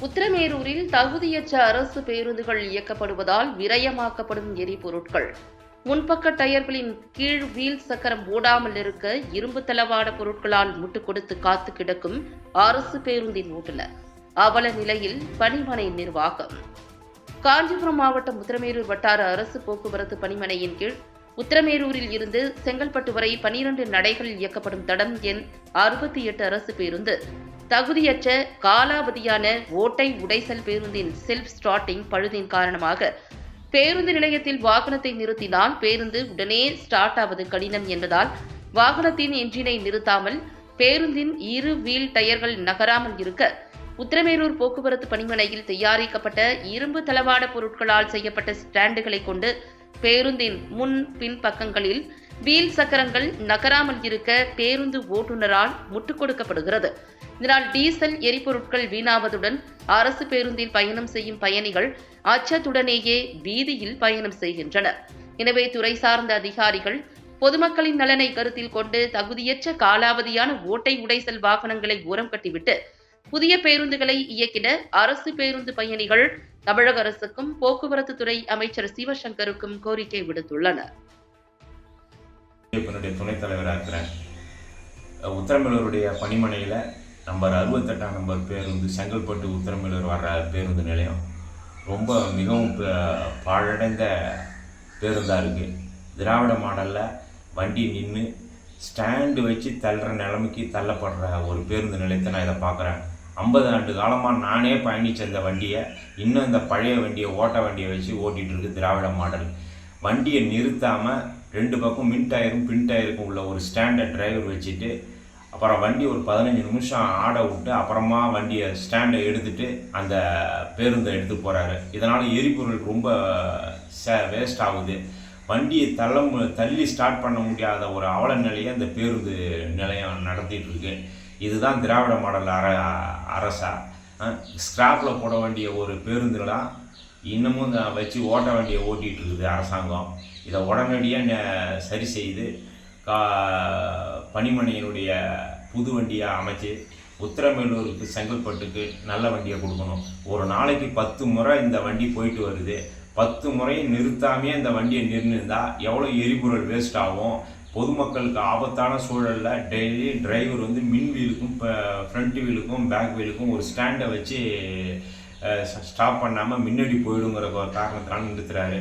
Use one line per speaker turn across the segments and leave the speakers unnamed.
உத்திரமேரூரில் தகுதியற்ற அரசு பேருந்துகள் இயக்கப்படுவதால் விரயமாக்கப்படும் எரிபொருட்கள். முன்பக்க டயர்களின் கீழ் வீல் சக்கரம் ஓடாமல் இருக்க இரும்பு தளவாட பொருட்களால் முட்டுக் கொடுத்து காத்து கிடக்கும் அரசு பேருந்தின் ஓட்டுநர். அவல நிலையில் பணிமனை நிர்வாகம். காஞ்சிபுரம் மாவட்டம் உத்திரமேரூர் வட்டார அரசு போக்குவரத்து பணிமனையின் கீழ் உத்திரமேரூரில் இருந்து செங்கல்பட்டு வரை பனிரண்டு நடைகள் இயக்கப்படும் தடம் எண் அறுபத்தி எட்டு அரசு பேருந்து. தகுதியற்ற காலாவதியான ஓட்டை உடைசல் பேருந்தின் செல்ஃப் ஸ்டார்டிங் பழுதின் காரணமாக பேருந்து நிலையத்தில் வாகனத்தை நிறுத்தினால் பேருந்து உடனே ஸ்டார்ட் ஆவது கடினம் என்பதால் வாகனத்தின் என்ஜினை நிறுத்தாமல் பேருந்தின் இரு வீல் டயர்கள் நகராமல் இருக்க உத்திரமேரூர் போக்குவரத்து பணிமனையில் தயாரிக்கப்பட்ட இரும்பு தளவாட பொருட்களால் செய்யப்பட்ட ஸ்டாண்டுகளை கொண்டு பேருந்தின் முன் பின் பக்கங்களில் வீல் சக்கரங்கள் நகராமல் இருக்க பேருந்து ஓட்டுநரால் முட்டுக் கொடுக்கப்படுகிறது. இதனால் டீசல் எரிபொருட்கள் வீணாவதுடன் அரசு பேருந்தில் பயணம் செய்யும் பயணிகள் அச்சத்துடனேயே வீதியில் பயணம் செய்கின்றனர். எனவே துறை சார்ந்த அதிகாரிகள் பொதுமக்களின் நலனை கருத்தில் கொண்டு தகுதியற்ற காலாவதியான ஓட்டை உடைசல் வாகனங்களை ஓரம் கட்டிவிட்டு புதிய பேருந்துகளை இயக்கிட அரசு பேருந்து பயணிகள் தமிழக அரசுக்கும் போக்குவரத்து துறை அமைச்சர் சிவசங்கருக்கும் கோரிக்கை விடுத்துள்ளனர்.
துணைத் தலைவராக உத்தரமேலூருடைய பணிமனையில் நம்பர் அறுபத்தெட்டாம் நம்பர் பேருந்து செங்கல்பட்டு உத்தரமேலூர் வர்ற பேருந்து நிலையம். ரொம்ப மிகவும் ப- பாழடைந்த பேருந்தாக இருக்குது திராவிட மாடலில் வண்டி நின்று ஸ்டாண்டு வச்சு தள்ளுற நிலைமைக்கு தள்ளப்படுற ஒரு பேருந்து நிலையத்தை நான் இதை பார்க்குறேன். ஐம்பது ஆண்டு காலமாக நானே பயணித்த இந்த வண்டியை இன்னும் இந்த பழைய வண்டியை ஓட்ட வண்டியை வச்சு ஓட்டிகிட்ருக்கு திராவிட மாடல். வண்டியை நிறுத்தாமல் ரெண்டு பக்கம் மின் டயரும் பின் டயருக்கும் உள்ள ஒரு ஸ்டாண்டர்ட் டிரைவர் வச்சுட்டு அப்புறம் வண்டி ஒரு பதினஞ்சு நிமிஷம் ஆட விட்டு அப்புறமா வண்டியை ஸ்டாண்டை எடுத்துட்டு அந்த பேருந்தை எடுத்து போகிறாரு இதனால் எரிபொருள் ரொம்ப ச வேஸ்ட் ஆகுது. வண்டியை தள்ள மு- தள்ளி ஸ்டார்ட் பண்ண முடியாத ஒரு அவல நிலையை அந்த பேருந்து நிலையம் நடத்திட்டு இருக்கு. இதுதான் திராவிட மாடல் அர அரசா. ஸ்கிராப்பில் போட வேண்டிய ஒரு பேருந்துலாம் இன்னமும் இந்த வச்சு ஓட்ட வண்டியை ஓட்டிகிட்டு இருக்குது அரசாங்கம். இதை உடனடியாக சரி செய்து கா பணிமனையினுடைய புது வண்டியை அமைச்சு உத்தரமேலூருக்கு செங்கல்பட்டுக்கு நல்ல வண்டியை கொடுக்கணும். ஒரு நாளைக்கு பத்து முறை இந்த வண்டி போயிட்டு வருது. பத்து முறையும் நிறுத்தாமே இந்த வண்டியை நிறுத்திருந்தா எவ்வளோ எரிபொருள் வேஸ்ட் ஆகும்? பொதுமக்களுக்கு ஆபத்தான சூழலில் டெய்லி டிரைவர் வந்து மின் வீலுக்கும் இப்போ ஃப்ரண்ட் வீலுக்கும் பேக் வீலுக்கும் ஒரு ஸ்டாண்டை வச்சு ஸ்டாப் பண்ணாமல் முன்னாடி போயிடுங்கிற காரணத்தினால நிறுத்துறாரு.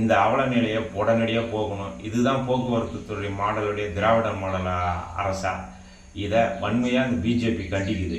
இந்த அவல நிலையை உடனடியாக போகணும். இதுதான் போக்குவரத்து துறை மாடலுடைய திராவிட மாடல் அரசா. இதை வன்மையாக இந்த பிஜேபி கண்டிக்குது.